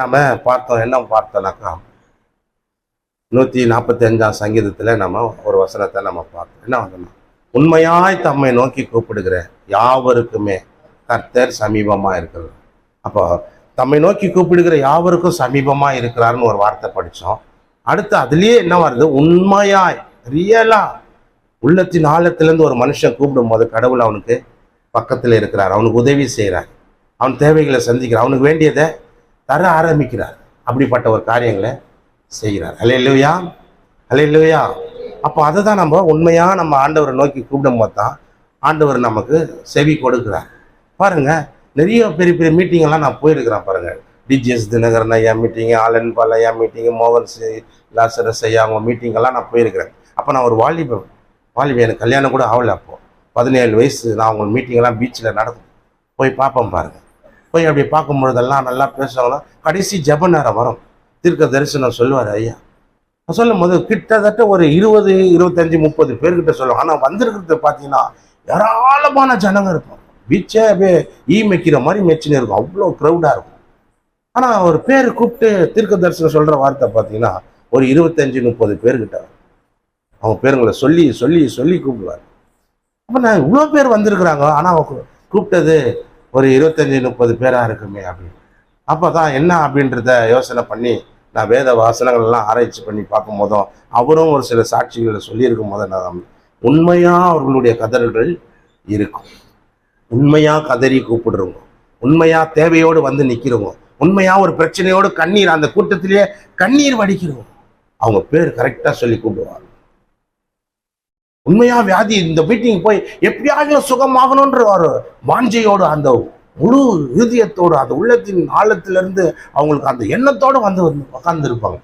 நம்ம பார்த்தோம் என்ன பார்த்தோம்னாக்கா நூற்றி நாற்பத்தி அஞ்சாம் சங்கீதத்தில் நம்ம ஒரு வசனத்தை நம்ம பார்த்தோம். என்ன வசனம்? உண்மையாய் தம்மை நோக்கி கூப்பிடுகிற யாவருக்குமே கர்த்தர் சமீபமாக இருக்கிறது அப்போ தம்மை நோக்கி கூப்பிடுகிற யாவருக்கும் சமீபமாக இருக்கிறாருன்னு ஒரு வார்த்தை படித்தோம் அடுத்து அதுலேயே என்ன வருது? உண்மையாய் ரியலா உள்ளத்தின் ஆழத்துலேருந்து ஒரு மனுஷன் கூப்பிடும் போது கடவுள் அவனுக்கு பக்கத்தில் இருக்கிறார். அவனுக்கு உதவி செய்கிறார் அவன் தேவைகளை சந்திக்கிறான் அவனுக்கு வேண்டியதை தர ஆரம்பிக்கிறார். அப்படிப்பட்ட ஒரு காரியங்களை செய்கிறார். ஹலே இல்லையா ஹலே இல்லையா அப்போ அதை தான் நம்ம உண்மையாக நம்ம ஆண்டவரை நோக்கி கூப்பிடும் போது தான் ஆண்டவர் நமக்கு செவி கொடுக்குறார். பாருங்கள் நிறைய பெரிய பெரிய மீட்டிங்கெல்லாம் நான் போயிருக்கிறேன் பாருங்கள் டிஜிஎஸ் தினகரன் ஐயா மீட்டிங்கு ஆலன் பால் ஐயா மீட்டிங்கு மோகன் சி லாசரஸ் ஐயா அவங்க மீட்டிங்கெல்லாம் நான் போயிருக்கிறேன். அப்போ நான் ஒரு வாலிபன் வாலிபன் எனக்கு கல்யாணம் கூட ஆகலை அப்போது பதினேழு வயசு நான் அவங்க மீட்டிங்கெல்லாம் பீச்சில் நடக்கும் போய் பார்ப்பேன் பாருங்கள் போய் அப்படி பார்க்கும்பொழுதெல்லாம் நல்லா பேசுவாங்கன்னா கடைசி ஜெப நேரம் வரும். தீர்க்க தரிசனம் சொல்லுவார் ஐயா. நான் சொல்லும் போது கிட்டத்தட்ட ஒரு இருபது இருபத்தஞ்சி முப்பது பேர்கிட்ட சொல்லுவாங்க. ஆனால் வந்திருக்கிறது பார்த்தீங்கன்னா ஏராளமான ஜனங்க இருக்கும். பீச்சே அப்படியே ஈ மெக்கிற மாதிரி மெச்சின்னு இருக்கும். அவ்வளோ க்ரௌடாக இருக்கும். ஆனால் ஒரு பேர் கூப்பிட்டு தீர்க்க தரிசனம் சொல்கிற வார்த்தை பார்த்தீங்கன்னா ஒரு இருபத்தஞ்சி முப்பது பேர்கிட்ட அவங்க பேருங்களை சொல்லி சொல்லி சொல்லி கூப்பிடுவார். அப்போ நான் இவ்வளோ பேர் வந்திருக்கிறாங்க. ஆனால் கூப்பிட்டது ஒரு இருபத்தஞ்சி முப்பது பேராக இருக்குமே அப்படின்னு அப்போ தான் என்ன அப்படின்றத யோசனை பண்ணி நான் வேத வாசனங்கள் எல்லாம் ஆராய்ச்சி பண்ணி பார்க்கும் போதும் அவரும் ஒரு சில சாட்சிகளை சொல்லியிருக்கும் போது நான் உண்மையாக அவர்களுடைய கதறுகள் இருக்கும். உண்மையாக கதறி கூப்பிடுறவங்க உண்மையாக தேவையோடு வந்து நிற்கிறவங்க உண்மையாக ஒரு பிரச்சனையோடு கண்ணீர் அந்த கூட்டத்திலேயே கண்ணீர் வடிக்கிறவங்க அவங்க பேர் கரெக்டாக சொல்லி கூப்பிடுவாங்க. உண்மையா வியாதி இந்த மீட்டிங் போய் எப்படியாவது சுகமாகணுன்ற ஒரு வாஞ்சையோடு அந்த முழு இறுதியத்தோடு அந்த உள்ளத்தின் ஆழத்திலிருந்து அவங்களுக்கு அந்த எண்ணத்தோடு வந்து வந்து உட்காந்துருப்பாங்க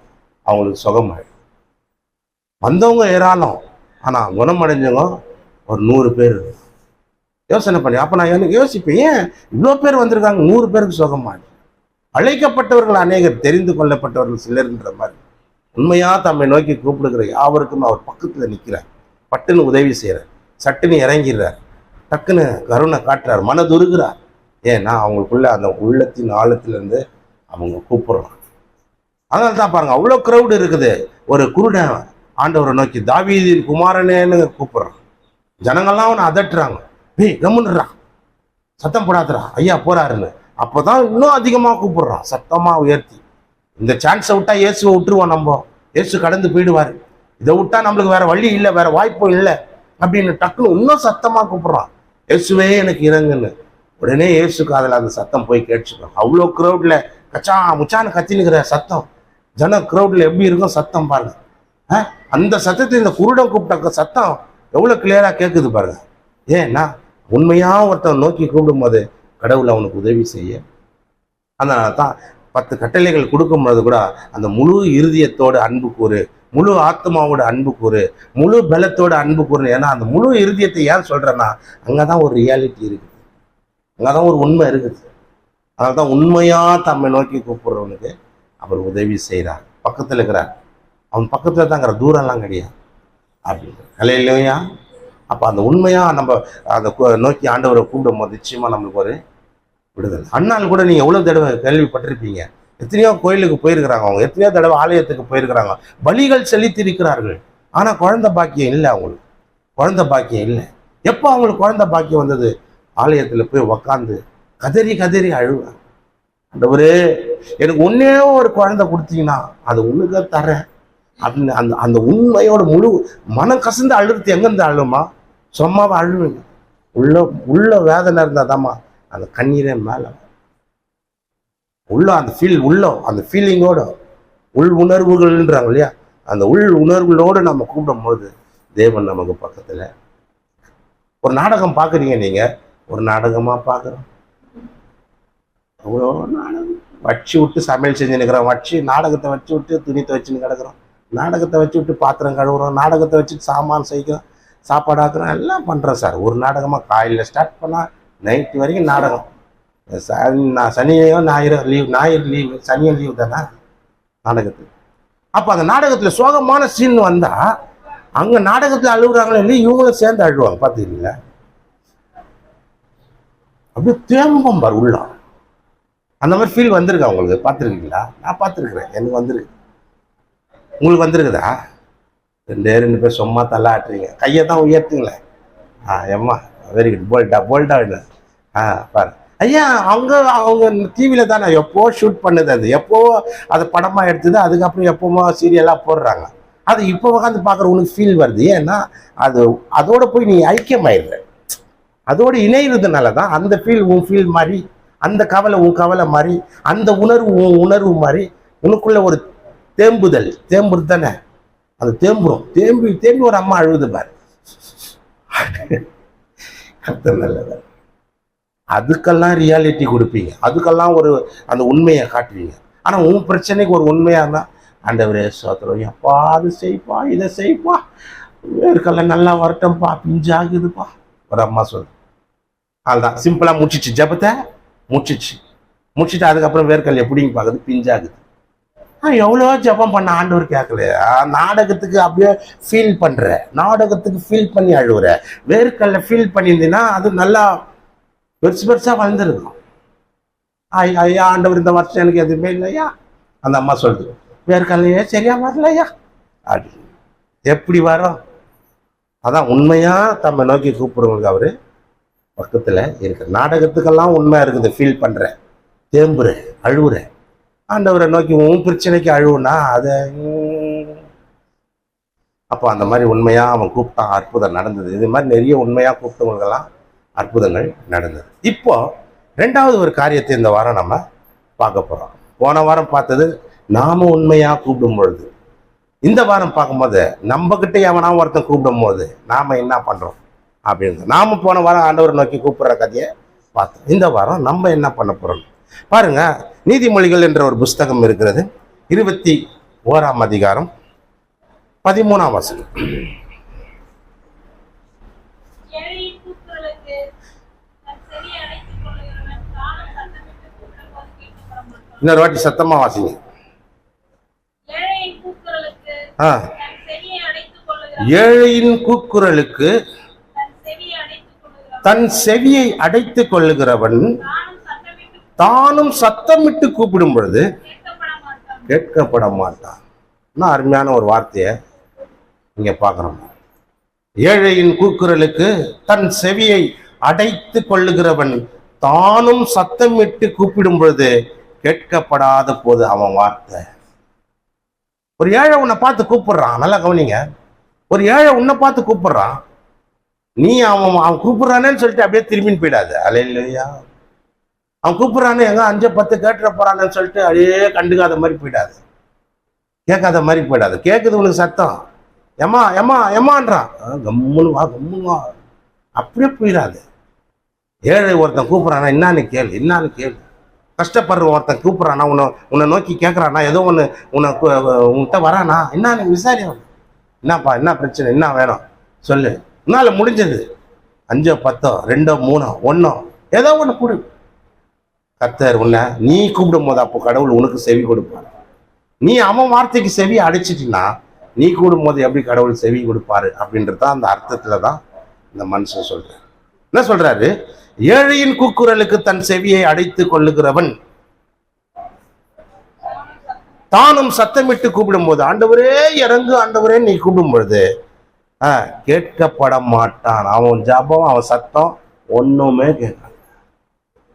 அவங்களுக்கு சுகமாயிடும். வந்தவங்க ஏராளம். ஆனால் குணமடைஞ்சவங்க ஒரு நூறு பேர் யோசனை பண்ணி. அப்போ நான் எனக்கு யோசிப்பேன் ஏன் இவ்வளோ பேர் வந்திருக்காங்க நூறு பேருக்கு சுகமாயிடும். அழைக்கப்பட்டவர்கள் அநேகர் தெரிந்து கொள்ளப்பட்டவர்கள் சிலர்ன்ற மாதிரி. உண்மையாக தம்மை நோக்கி கூப்பிடுகிற யாவருக்கும் அவர் பக்கத்தில் நிற்கிறார் பட்டுன்னு உதவி செய்கிறார் சட்டுன்னு இறங்கிடுறார். டக்குன்னு கருணை காட்டுறார். மனதுருகிறார். ஏன்னா அவங்களுக்குள்ள அந்த உள்ளத்தின் ஆழத்துலேருந்து அவங்க கூப்பிடுறாங்க அதனால தான் பாருங்க அவ்வளோ க்ரௌடு இருக்குது. ஒரு குருடன் ஆண்டவரை நோக்கி தாவீதின் குமாரனேன்னு கூப்பிடுறான். ஜனங்கள்லாம் அவனை அதட்டுறாங்க. டேய் கம்முன்னுறா சத்தம் போடாதரா ஐயா போறாருன்னு. அப்போதான் இன்னும் அதிகமாக கூப்பிடுறான். சத்தமாக உயர்த்தி. இந்த சான்ஸை விட்டா இயேசுவை விட்டுருவோம் நம்ம. இயேசு கடந்து போயிடுவார். இதை விட்டா நம்மளுக்கு வேற வழி இல்லை வேற வாய்ப்பும் இல்லை அப்படின்னு டக்குன்னு இன்னும் சத்தமாக கூப்பிடுறான். இயேசுவே எனக்கு இறங்குன்னு. உடனே இயேசுக்கு அதில் அந்த சத்தம் போய் கேட்டுச்சுக்கணும் அவ்வளோ க்ரௌட்ல கச்சா முச்சான்னு கத்தினுக்கிற சத்தம். ஜன க்ரௌட்ல எப்படி இருக்கும் சத்தம் பாருங்க. ஆ? அந்த சத்தத்தை இந்த குருடன் கூப்பிட்ட சத்தம் எவ்வளோ கிளியராக கேட்குது பாருங்க. ஏன்னா உண்மையாக ஒருத்தன் நோக்கி கூப்பிடும் போது கடவுள் அவனுக்கு உதவி செய்ய. அதனால தான் பத்து கட்டளைகள் கொடுக்கும்போது கூட அந்த முழு இறுதியத்தோடு அன்பு கூறு முழு ஆத்மாவோட அன்பு கூறு முழு பலத்தோட அன்பு கூறு ஏன்னா அந்த முழு இருதயத்தை ஏன் அங்கே தான் ஒரு ரியாலிட்டி இருக்குது. அங்கே தான் ஒரு உண்மை இருக்குது. அதனால தான் உண்மையாக தம்மை நோக்கி கூப்பிடுறவனுக்கு அவர் உதவி செய்கிறார் பக்கத்தில் இருக்கிறார். அவன் பக்கத்தில் தாங்கிற தூரம்லாம் கிடையாது. அப்படின்னு இல்லையா அப்போ அந்த உண்மையாக நம்ம அதை நோக்கி ஆண்டவரை கூப்பிடும் போது நம்மளுக்கு ஒரு விடுதல். அண்ணால் கூட நீங்கள் எவ்வளோ தடவை கேள்விப்பட்டிருப்பீங்க. எத்தனையோ கோயிலுக்கு போயிருக்கிறாங்க அவங்க எத்தனையோ தடவை ஆலயத்துக்கு போயிருக்கிறாங்க. பலிகள் செலுத்தியிருக்கிறார்கள் ஆனா குழந்தை பாக்கியம் இல்லை அவங்களுக்கு. குழந்தை பாக்கியம் இல்லை. எப்போ அவங்களுக்கு குழந்தை பாக்கியம் வந்தது? ஆலயத்துல போய் உக்காந்து கதறி கதறி அழுவேன் ஆண்டவரே எனக்கு ஒன்னே ஒரு குழந்தை கொடுத்தீங்கன்னா அது உனக்கு தரேன் அப்படின்னு அந்த அந்த உண்மையோட முழு மனம் கசந்து அழுறது எங்கேருந்து அழுமா? சும்மாவை அழுவுங்க. உள்ள உள்ள வேதனை இருந்தாதாம்மா அந்த கண்ணீரே மேலே உள்ள அந்த ஃபீல் உள்ள அந்த ஃபீலிங்கோட உள் உணர்வுகள்ன்றாங்க இல்லையா? அந்த உள் உணர்வுகளோடு நம்ம கூப்பிடும்போது தேவன் நமக்கு பக்கத்தில் ஒரு நாடகம் பார்க்குறீங்க நீங்கள் ஒரு நாடகமாக பார்க்குறோம். அவ்வளோ நாடகம். வச்சு விட்டு சமையல் செஞ்சு நிற்கிறோம். வச்சு நாடகத்தை வச்சு விட்டு துணி துவைச்சுன்னு கிடக்கிறோம். நாடகத்தை வச்சு விட்டு பாத்திரம் கழுவுறோம். நாடகத்தை வச்சு சாமான் செய்கிறோம். சாப்பாடு ஆக்குறோம். எல்லாம் பண்ணுறோம் சார். ஒரு நாடகமாக காலையில் ஸ்டார்ட் பண்ணால் நைட்டு வரைக்கும் நாடகம். நான் சனியோ ஞாயிறு லீவ் ஞாயிறு லீவு சனியும் லீவ் தானே? நாடகத்துக்கு. அப்போ அந்த நாடகத்தில் சோகமான சீன் வந்தால் அங்கே நாடகத்தில் அழுகுறாங்களே இல்லையா இவங்களும் சேர்ந்து அழுவாங்க பார்த்துக்கிறீங்களா அப்படியே தேம்பம் பார் உள்ளம். அந்த மாதிரி ஃபீல் வந்திருக்கா உங்களுக்கு? பார்த்துருக்கீங்களா? நான் பார்த்துருக்குறேன். எனக்கு வந்திருக்கு. உங்களுக்கு வந்திருக்குதா? ரெண்டே ரெண்டு பேர் சும்மா தள்ளாட்டுறீங்க கையை தான் உயர்த்துங்களேன். ஆ எம்மா வெரி குட் போல்டா போல்டா ஆ பாரு. ஐயா அவங்க அவங்க டிவியில் தானே எப்போ ஷூட் பண்ணுது அது? எப்போ அது படமாக எடுத்தது? அதுக்கப்புறம் எப்போவோ சீரியலாக போடுறாங்க? அது இப்போ உட்காந்து பார்க்குற உனக்கு ஃபீல் வருது. ஏன்னா அது அதோட போய் நீ ஐக்கியமாயிடுற. அதோடு இணையிறதுனால தான் அந்த ஃபீல் உன் ஃபீல் மாதிரி அந்த கவலை உன் கவலை மாதிரி அந்த உணர்வு உன் உணர்வு மாதிரி உனக்குள்ள ஒரு தேம்புதல் தேம்புறது தானே? அது தேம்பும் தேம்பி தேம்பி ஒரு அம்மா அழுகுது பாரு. கர்த்தர் அதுக்கெல்லாம் ரியாலிட்டி கொடுப்பீங்க. அதுக்கெல்லாம் ஒரு அந்த உண்மையை காட்டுவீங்க. ஆனால் உன் பிரச்சனைக்கு ஒரு உண்மையாக இருந்தால் ஆண்டவரே சோத்திரம் எப்பா அது செய்ப்பா இதை செய்ப்பா. வேர்க்கெல்லாம் நல்லா வரட்டும்ப்பா பிஞ்சாகுதுப்பா. ஒரு அம்மா சொல்லு அதுதான் சிம்பிளாக முடிச்சிச்சு. ஜபத்தை முடிச்சிச்சு. முடிச்சிட்டு அதுக்கப்புறம் வேர்க்கல் எப்படிங்க பார்க்குது பிஞ்சாகுது. ஆ எவ்வளோ ஜபம் பண்ண ஆண்டவர் கேட்கலையா? நாடகத்துக்கு அப்படியே ஃபீல் பண்ணுற நாடகத்துக்கு ஃபீல் பண்ணி அழுகுற வேர்க்கல்ல ஃபீல் பண்ணியிருந்தீங்கன்னா அது நல்லா பெருசு பெருசாக வளர்ந்துருக்கும் ஐயா ஆண்டவர் இந்த வருஷம் எனக்கு எதுவுமே இல்லையா? அந்த அம்மா சொல்லுது வேர்க்கல்லையே சரியா வரலையா? அப்படி. எப்படி வரும்? அதான் உண்மையாக தம்மை நோக்கி கூப்பிடுறவங்களுக்கு அவர் பக்கத்தில் இருக்கு நாடகத்துக்கெல்லாம் உண்மையாக இருக்குது ஃபீல் பண்ணுறேன் தேம்புற அழுவுற ஆண்டவரை நோக்கி உன் பிரச்சனைக்கு அழுவுனா அதை அப்போ அந்த மாதிரி உண்மையாக அவன் கூப்பிட்டான் அற்புதம் நடந்தது. இது மாதிரி நிறைய உண்மையாக கூப்பிட்டவங்களுக்கெல்லாம் அற்புதங்கள் நடந்தது. இப்போ ரெண்டாவது ஒரு காரியத்தை இந்த வாரம் நம்ம பார்க்க போகிறோம் போன வாரம் பார்த்தது நாம உண்மையாக கூப்பிடும் பொழுது. இந்த வாரம் பார்க்கும்போது நம்மக்கிட்ட கிட்ட எவனா ஒருத்தன் கூப்பிடும் போது நாம் என்ன பண்ணுறோம் அப்படின்னு நாம் போன வாரம் ஆண்டவரை நோக்கி கூப்பிடுற கதையை பார்த்தோம். இந்த வாரம் நம்ம என்ன பண்ண போகிறோம் பாருங்க நீதிமொழிகள் என்ற ஒரு புஸ்தகம் இருக்கிறது. இருபத்தி ஓராம் அதிகாரம் பதிமூணாம் வசனம் ஏழையின் கூக்குரலுக்கு தன் செவியை அடைத்துக் கொள்ளுகிறவன் தானும் சத்தமிட்டு கூக்குரல்போது கேட்கப்பட மாட்டான். இன்னொரு வாட்டி சத்தமா வாசிங்க. ஏழையின் கூக்குரலுக்கு ஆ. தன் செவியை அடைத்துக் கொள்ளுகிறவன். ஏழையின் கூக்குரலுக்கு தன் செவியை அடைத்துக் கொள்ளுகிறவன் தானும் சத்தமிட்டு கூப்பிடும் பொழுது கேட்கப்பட மாட்டான். கேட்கப்பட மாட்டான். இன்னும் அருமையான ஒரு வார்த்தையை இங்க பார்க்குறோம். ஏழையின் கூக்குரலுக்கு தன் செவியை அடைத்து கொள்ளுகிறவன் தானும் சத்தமிட்டு கூப்பிடும் பொழுது கேட்கப்படாத போது அவன் வார்த்தை. ஒரு ஏழை உன்னை பார்த்து கூப்பிடுறான் நல்லா கவனிங்க. ஒரு ஏழை உன்னை பார்த்து கூப்பிடுறான். நீ அவன் அவன் கூப்பிடுறானேன்னு சொல்லிட்டு அப்படியே திரும்பின்னு போயிடாது. இல்லையா அவன் கூப்பிடுறானே எங்க அஞ்சு பத்து கேட்டுற போறானேன்னு சொல்லிட்டு அப்படியே கண்டுக்காத மாதிரி போயிடாது. கேட்காத மாதிரி போயிடாது. கேட்குது உனக்கு சத்தம். ஏமா ஏமா ஏமான்றான் கம்முன்னு வா கம்முன்னு வா. அப்படியே போயிடாது ஏழை ஒருத்தன் கூப்பிட்றானா என்னான்னு கேளு என்னான்னு கேளு. கஷ்டப்படுற ஒருத்தன் கூப்பிட்றானா உன்னை உன்னை நோக்கி கேட்குறானா ஏதோ ஒன்று உன்னை உன்கிட்ட வரானா என்னான்னு விசாரி என்னப்பா என்ன பிரச்சனை என்ன வேணும்? சொல்லு. உன்னால் முடிஞ்சது. அஞ்சோ பத்தோ ரெண்டோ மூணோ ஒன்றோ ஏதோ ஒன்று கொடு. கத்தர் உன்னை நீ கூப்பிடும் போது அப்போ கடவுள் உனக்கு செவி கொடுப்பார். நீ அவன் வார்த்தைக்கு செவி அடிச்சிட்டினா நீ கூடும் போது எப்படி கடவுள் செவி கொடுப்பாரு அப்படின்றது தான் அந்த அர்த்தத்துல தான் இந்த மனுஷன் சொல்கிறார் என்ன சொல்றாரு? ஏழையின் கூக்குரலுக்கு தன் செவியை அடைத்து கொள்ளுகிறவன். தானும் சத்தமிட்டு கூப்பிடும்போது ஆண்டவரே இறங்கு ஆண்டவரே நீ கூப்பிடும்பொழுது ஆ, கேட்கப்பட மாட்டான். அவன் ஜபம் அவன் சத்தம் ஒண்ணுமே கேட்காது.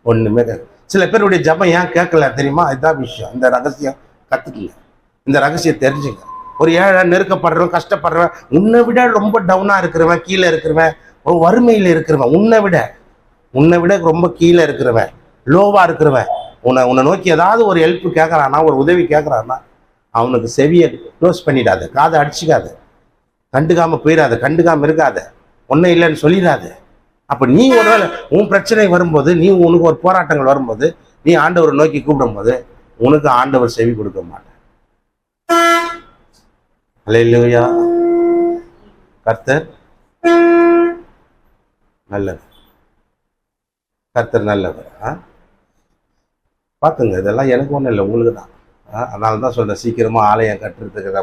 ஒண்ணுமே கேட்க சில பேருடைய ஜபம் ஏன் கேட்கல தெரியுமா? இதுதான் விஷயம். இந்த ரகசியம் கத்துக்குங்க இந்த ரகசியம் தெரிஞ்சுங்க ஒரு ஏழை நெருக்கப்படுறவன் கஷ்டப்படுறவன் உன்னை விட ரொம்ப டவுனாக இருக்கிறவன் கீழே இருக்கிறவன் ஒரு வறுமையில் இருக்கிறவன் உன்னை விட உன்னை விட ரொம்ப கீழே இருக்கிறவன் லோவாக இருக்கிறவன் உன்னை உன்னை நோக்கி ஏதாவது ஒரு ஹெல்ப் கேட்கறானா ஒரு உதவி கேட்கறானா அவனுக்கு செவியை க்ளோஸ் பண்ணிடாத காதை அடிச்சுக்காது கண்டுக்காமல் போயிடாத கண்டுக்காமல் இருக்காத ஒன்றும் இல்லைன்னு சொல்லிடாத. அப்போ நீ ஒருவேளை உன் பிரச்சனை வரும்போது நீ உனக்கு ஒரு போராட்டங்கள் வரும்போது நீ ஆண்டவரை நோக்கி கூப்பிடும்போது உனக்கு ஆண்டவர் செவி கொடுக்க மாட்டேன் அல்லேலூயா கர்த்தர் நல்லவர். கர்த்தர் நல்லவர் ஆ? பார்த்துங்க இதெல்லாம் எனக்கு ஒன்றும் இல்லை உங்களுக்கு தான் அதனால தான் சொல்கிறேன் சீக்கிரமாக ஆலயம் கட்டுறதுக்கு